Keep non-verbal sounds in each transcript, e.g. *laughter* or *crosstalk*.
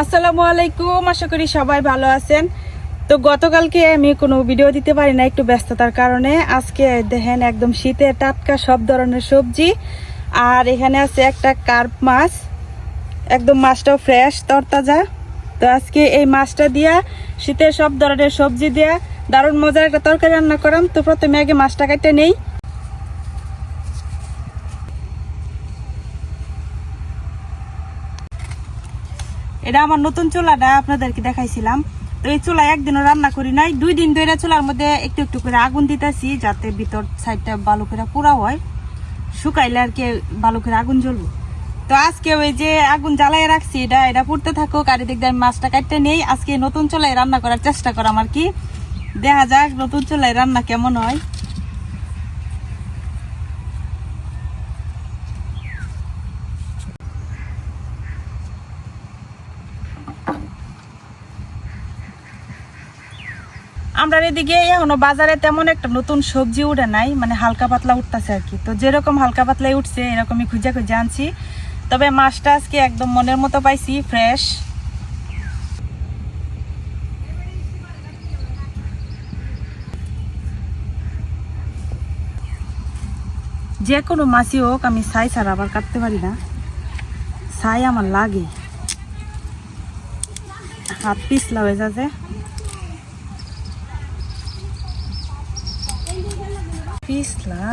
আসসালামু আলাইকুম, আশা করি সবাই ভালো আছেন। তো গতকালকে আমি কোনো ভিডিও দিতে পারি না একটু ব্যস্ততার কারণে। আজকে দেখেন একদম শীতে টাটকা সব ধরনের সবজি। আর এখানে আছে একটা কার্প মাছ। একদম মাছটাও ফ্রেশ তরতাজা। তো আজকে এই মাছটা দিয়া, শীতের সব ধরনের সবজি দিয়া, দারুণ মজার একটা তরকারি রান্না করাম। তো প্রথমে আগে মাছটা কাটতে নেই। এটা আমার নতুন চুলাটা আপনাদেরকে দেখাইছিলাম। তো এই চুলা একদিনও রান্না করি নাই। দুই দিন ধরে চুলার মধ্যে একটু একটু করে আগুন দিতেছি যাতে ভিতর সাইডটা ভালো করে পুরা হয়। শুকাইলে আর কি ভালো করে আগুন জ্বলবো। তো আজকে ওই যে আগুন জ্বালাই রাখছি, এটা এটা পড়তে থাকুক এদিক দিয়ে আমি মাছটা কাটতে নেই। আজকে নতুন চুলায় রান্না করার চেষ্টা করাম আর কি। দেখা যাক নতুন চুলায় রান্না কেমন হয়। আমরা এদিকে এখনও বাজারে তেমন একটা নতুন সবজি উঠে নাই মানে হালকা পাতলা উঠতেছে আর কি। তো যেরকম হালকা পাতলাই উঠছে, এরকমই খুঁজে খুঁজে আনছি। তবে মাছটা আজকে একদম মনের মতো পাইছি ফ্রেশ যে কোনো মাছই হোক, আমি ছাই ছাড়া আবার কাটতে পারি না। ছাই আমার লাগে। হাত পিছলা হয়ে যাচ্ছে। পিছলা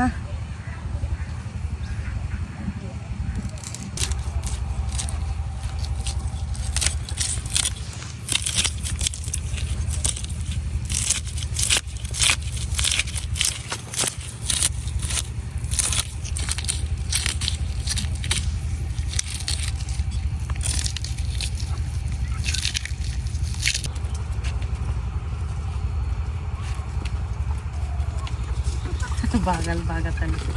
బాగాలు బాగా కలిసి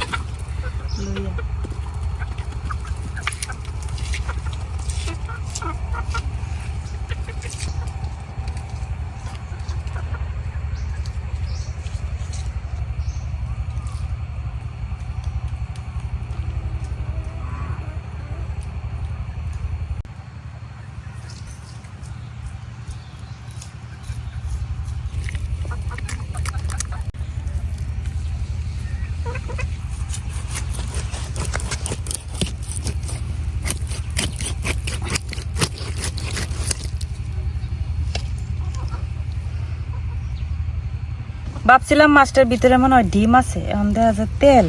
ভাবছিলাম মাছটার ভিতরে মনে হয় ডিম আছে, এখন দেখা যায় তেল।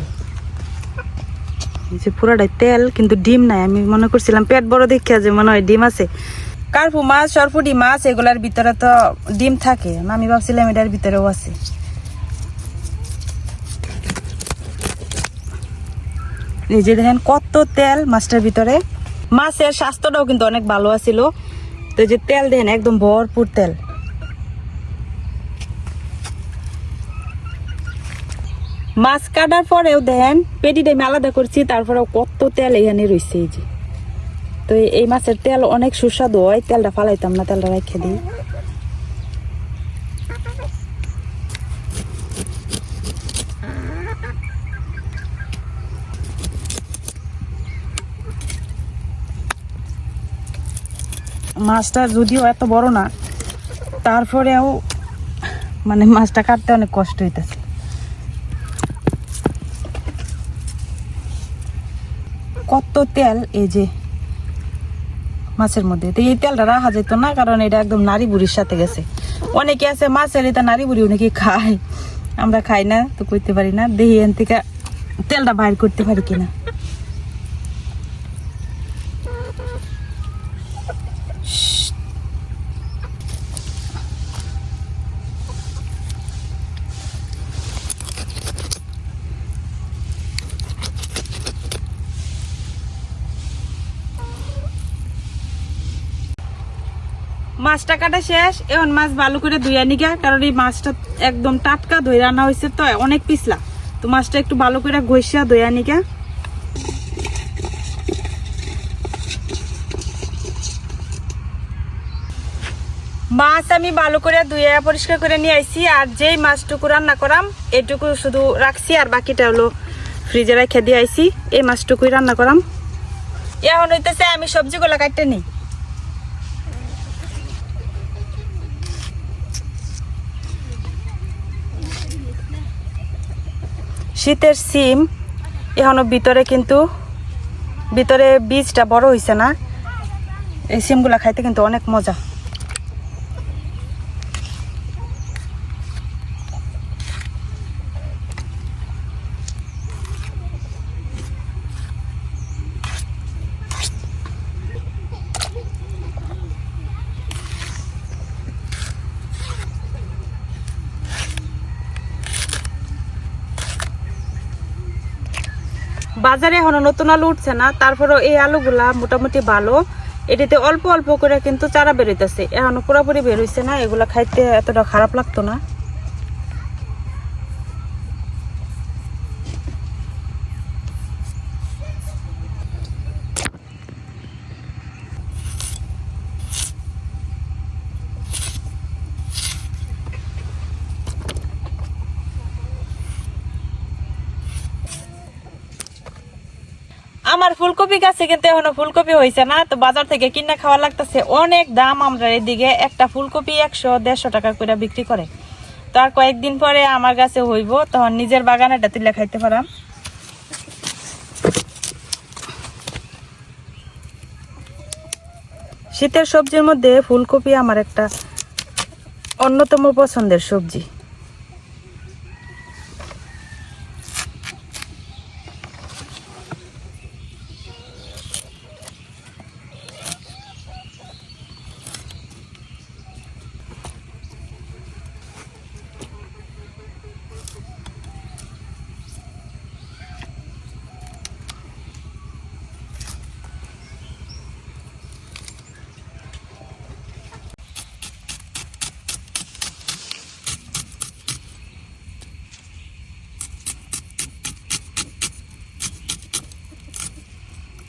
যে পুরাটাই তেল, কিন্তু ডিম নাই। আমি মনে করছিলাম পেট বড় দেখিয়া যে মনে হয় ডিম আছে। কার্পু মাছ, সরপুটি মাছ, এগুলার ভিতরে তো ডিম থাকে। আমি ভাবছিলাম এটার ভিতরেও আছে। এই যে দেখেন কত তেল মাছটার ভিতরে। মাছের স্বাস্থ্যটাও কিন্তু অনেক ভালো আছিল। তো যে তেল দেখেন, একদম ভরপুর তেল। মাছ কাটার পরেও দেন পেটিটা আমি আলাদা করছি, তারপরেও কত তেল এখানে রয়েছে এই যে। তো এই- মাছের তেল অনেক সুস্বাদু হয়, তেলটা ফালাইতাম না, তেলটা রেখে দিই। মাছটা যদিও এত বড় না, তারপরেও মানে মাছটা কাটতে অনেক কষ্ট হইতেছে। কত তেল? এই যে মাছের মধ্যে। তো এই তেলটা রাখা যেত না, কারণ এটা একদম নারী বুড়ির সাথে গেছে। অনেকে আছে মাছের, এটা নারী বুড়ি অনেকে খায়। আমরা খাই না, তো করতে পারি না। দেহি এন থেকে তেলটা বাইর করতে পারি কিনা। মাছটা কাটা শেষ, এখন মাছ ভালো করে ধুইয়া নিগা, কারণ এই মাছটা একদম টাটকা ধুয়ে রান্না হয়েছে তো, অনেক পিছলা। তো মাছটা একটু ভালো করে ঘষিয়া ধুইয়া নিগা। মাছ আমি ভালো করে ধুয়ে পরিষ্কার করে নিয়ে আইছি, আর যেই মাছটুকু রান্না করাম, এটুকু শুধু রাখছি, আর বাকিটা হলো ফ্রিজে রেখে দিয়ে আইছি, এই মাছটুকুই রান্না করাম। এখন হইতেছে আমি সবজিগুলো কাটতে নিই। শীতের সিম, এখনও ভিতরে কিন্তু, ভিতরে বীজটা বড় হয়েছে না। এই সিমগুলো খাইতে কিন্তু অনেক মজা। বাজারে এখনও নতুন আলু উঠছে না, তারপরেও এই আলুগুলা মোটামুটি ভালো। এটিতে অল্প অল্প করে কিন্তু চারা বেরোইতেছে। এখনও পুরোপুরি বেরোইছে না, এগুলা খাইতে এতটা খারাপ লাগতো না আমার গাছে কিন্তু এখনও ফুলকপি হয়েছে না। তো বাজার থেকে কিনে খাওয়া লাগতেছে অনেক দাম। আমরা এদিকে একটা ফুলকপি একশো, দেড়শো টাকা করে বিক্রি করে। তো আর কয়েকদিন পরে আমার গাছে হইব, তখন নিজের বাগানে তুলে খাইতে পারাম। শীতের সবজির মধ্যে ফুলকপি আমার একটা অন্যতম পছন্দের সবজি।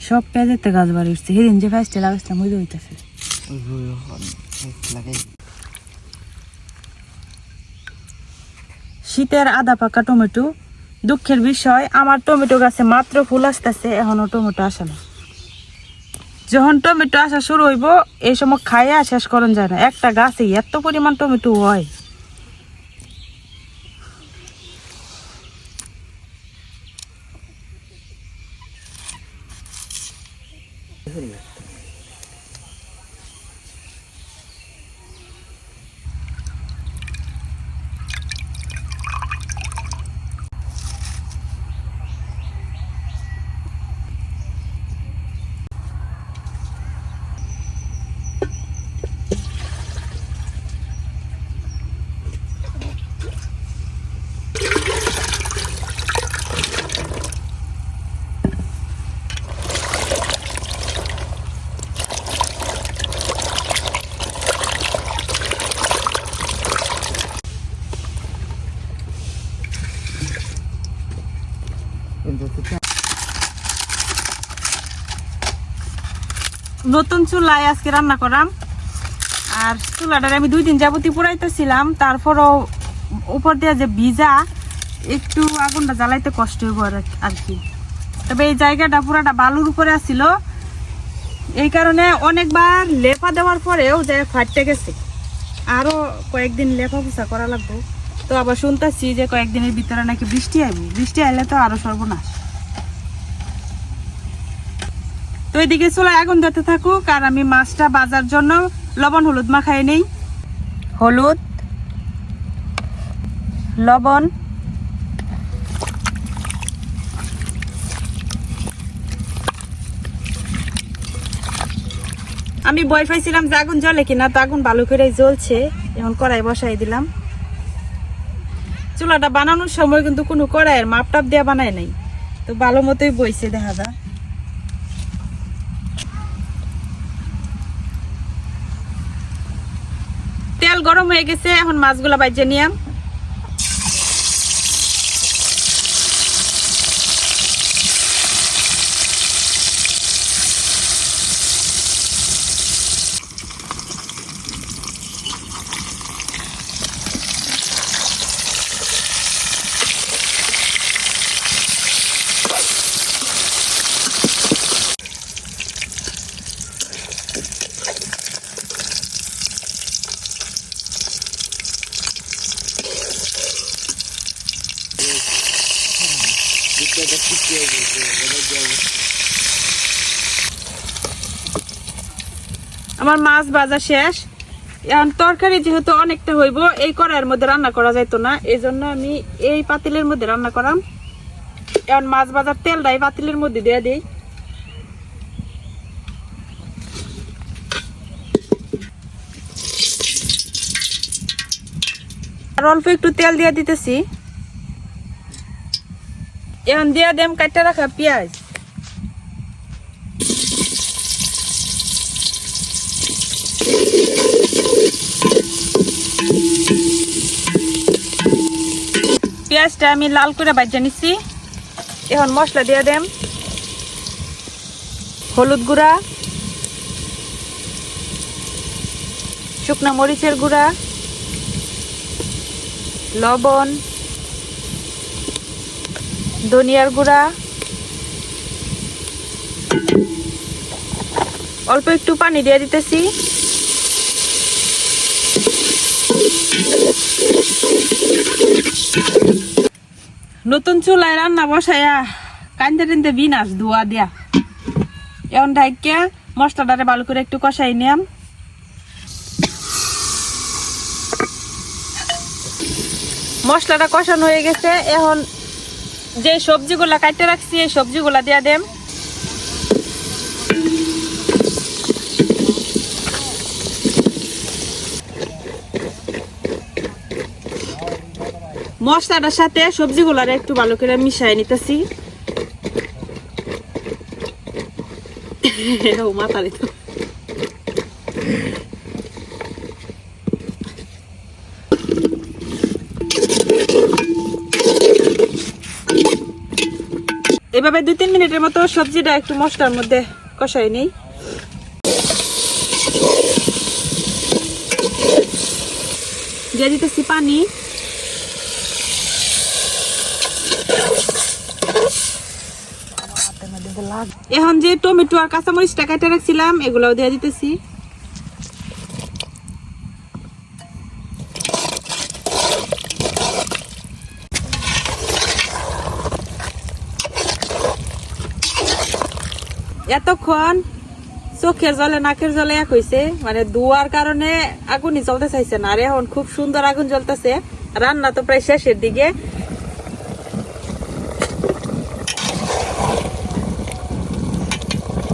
সব পেঁয়াজের গাছ বাড়ি উঠছে। সেদিন যে ফার্স্টে লাগাইছিলাম, ওই হইতেছে। শীতের আদা পাকা টমেটো, দুঃখের বিষয়, আমার টমেটো গাছে মাত্র ফুল আসতেছে, এখনও টমেটো আসে না। যখন টমেটো আসা শুরু হইব, এই সময় খাইয়া শেষ করন যায় না। একটা গাছে এত পরিমাণ টমেটো হয়। ফিরে আসতাম নতুন চুলায় আজকে রান্না করাম। আর চুলাটার আমি দুই দিন যাবতীয় পুরাইতেছিলাম তারপরও উপর দিয়ে যে ভিজা, একটু আগুনটা জ্বালাইতে কষ্ট হইব আর- কি। তবে এই জায়গাটা পুরাটা বালুর উপরে আসছিল এই কারণে অনেকবার লেপা দেওয়ার পরেও যে ফাটতে গেছে। আরও কয়েকদিন লেপা পোছা করা লাগবে। তো আবার শুনতেছি যে কয়েকদিনের ভিতরে নাকি বৃষ্টি আইব। বৃষ্টি আইলে তো আরও সর্বনাশ। তো এদিকে চুলায় আগুন ধরতে থাকুক আর আমি মাছটা বাজার জন্য লবণ হলুদ মাখাই নেই। হলুদ লবণ। আমি বই পাইছিলাম যে আগুন জ্বলে কিনা তো আগুন ভালো করে জ্বলছে। এখন কড়াই বসাই দিলাম। চুলাটা বানানোর সময় কিন্তু কোনো কড়াইয়ের মাপ টাপ দেওয়া বানায় নাই। তো ভালো মতোই বইছে দেখা যায় তেল গরম হয়ে গেছে এখন মাছগুলা বাইজে নিয়াম। আমার মাছ ভাজা শেষ। এখন তরকারি যেহেতু অনেকটা হইব, এই কড়াইয়ের মধ্যে রান্না করা যাইতো না। এই জন্য আমি এই পাতিলের মধ্যে রান্না করাম। এখন মাছ বাজার তেলটা এই পাতিলের মধ্যে দিয়ে দিই। আর অল্প একটু তেল দিয়ে দিতেছি। এখন দিয়ে দেম কাটতে রাখা পেঁয়াজ পেঁয়াজটা আমি লাল করে বাজা নিচ্ছি এখন মশলা দিয়ে দেম হলুদ গুঁড়া শুকনো মরিচের গুঁড়া লবণ ধনিয়ার গুঁড়া। অল্প একটু পানি দিয়ে দিতেছি। নতুন চুলায় রান্না বসায়া কান্দে টানতে বিনাশ ধোয়া দিয়া। এখন ঢাইকে মশলাটারে ভালো করে একটু কষাই নিয়াম। মশলাটা কষানো হয়ে গেছে, এখন যে সবজিগুলা কাটতে রাখছি, এই সবজিগুলা দিয়া দেম। মশলাটার সাথে সবজিগুলার একটু ভালো করে মিশাই নিতেছি। *laughs* মাথা দিত। এভাবে দুই, তিন মিনিটের মতো সবজিটা একটু মশলার মধ্যে কষাই নেই। দিয়ে দিতেছি পানি। এখন যে টমেটো আর কাঁচামরিচটা কাটে রাখছিলাম, এগুলাও দিয়ে দিতেছি। এতক্ষণ চোখের জলে, নাকের জলে এক হয়েছে মানে ধোয়ার কারণে আগুনই জ্বলতে চাইছে না। আর এখন খুব সুন্দর আগুন জ্বলতেছে। রান্না তো প্রায় শেষের দিকে।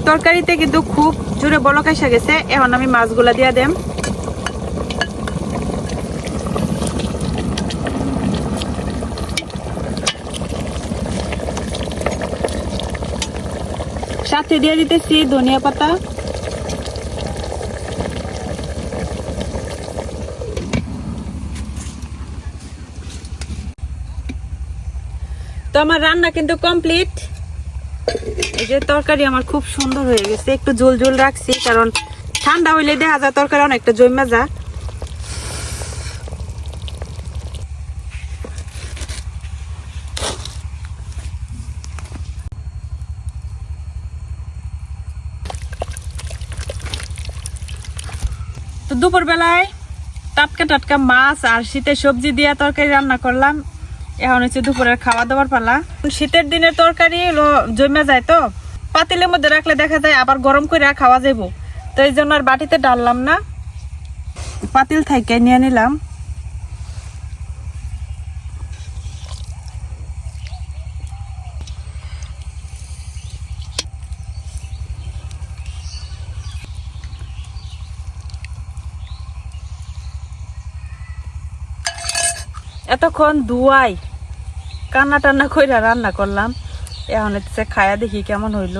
তরকারিতে কিন্তু খুব জোরে বলক এসে গেছে। এখন আমি মাছগুলা দিয়া দেম। সাথে দিয়ে দিতেছি ধনিয়া পাতা। তো আমার রান্না কিন্তু কমপ্লিট। এই যে তরকারি আমার খুব সুন্দর হয়ে গেছে। একটু ঝোল ঝোল রাখছি, কারণ ঠান্ডা হইলে দেখা যায় তরকারি অনেকটা জমা যা তো দুপুর বেলায় টাটকা টাটকা মাছ আর শীতের সবজি দিয়ে তরকারি রান্না করলাম। এখন হচ্ছে দুপুরের খাওয়া দাওয়ার পালা। শীতের দিনের তরকারি জমে যায় তো। পাতিলের মধ্যে রাখলে দেখা যায় আবার গরম করে খাওয়া যাব তো এই জন্য আর বাটিতে ডাললাম না। পাতিল থেকে নিয়ে নিলাম। এতক্ষণ দুয়াই কান্না টান্না কইরা রান্না করলাম। এখন হচ্ছে খায়া দেখি কেমন হইল।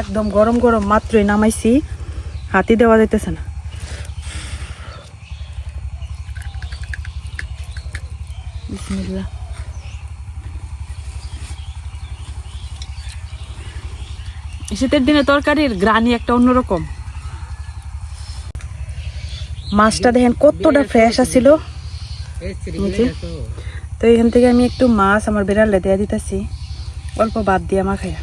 একদম গরম গরম মাত্রই নামাইছি, হাতি দেওয়া যাইতেছে না। শীতের দিনে তরকারির গ্রানি একটা অন্যরকম। মাছটা দেখেন কতটা ফ্রেশ আসছিল তো এখান থেকে আমি একটু মাছ আমার বিড়ালে দেওয়া দিতেছি। অল্প বাদ দিয়ে আমার খাই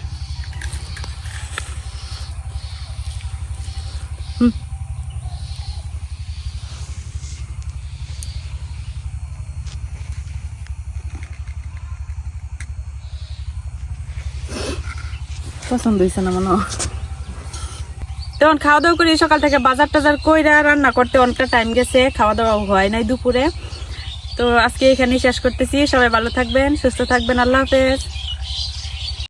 পছন্দ হয়েছে না মনে হয়। তখন খাওয়া দাওয়া করি সকাল থেকে বাজার টাজার কইরা রান্না করতে অনেকটা টাইম গেছে খাওয়া দাওয়া হয় নাই দুপুরে। তো আজকে এখানেই শেষ করতেছি। সবাই ভালো থাকবেন, সুস্থ থাকবেন। আল্লাহ হাফেজ।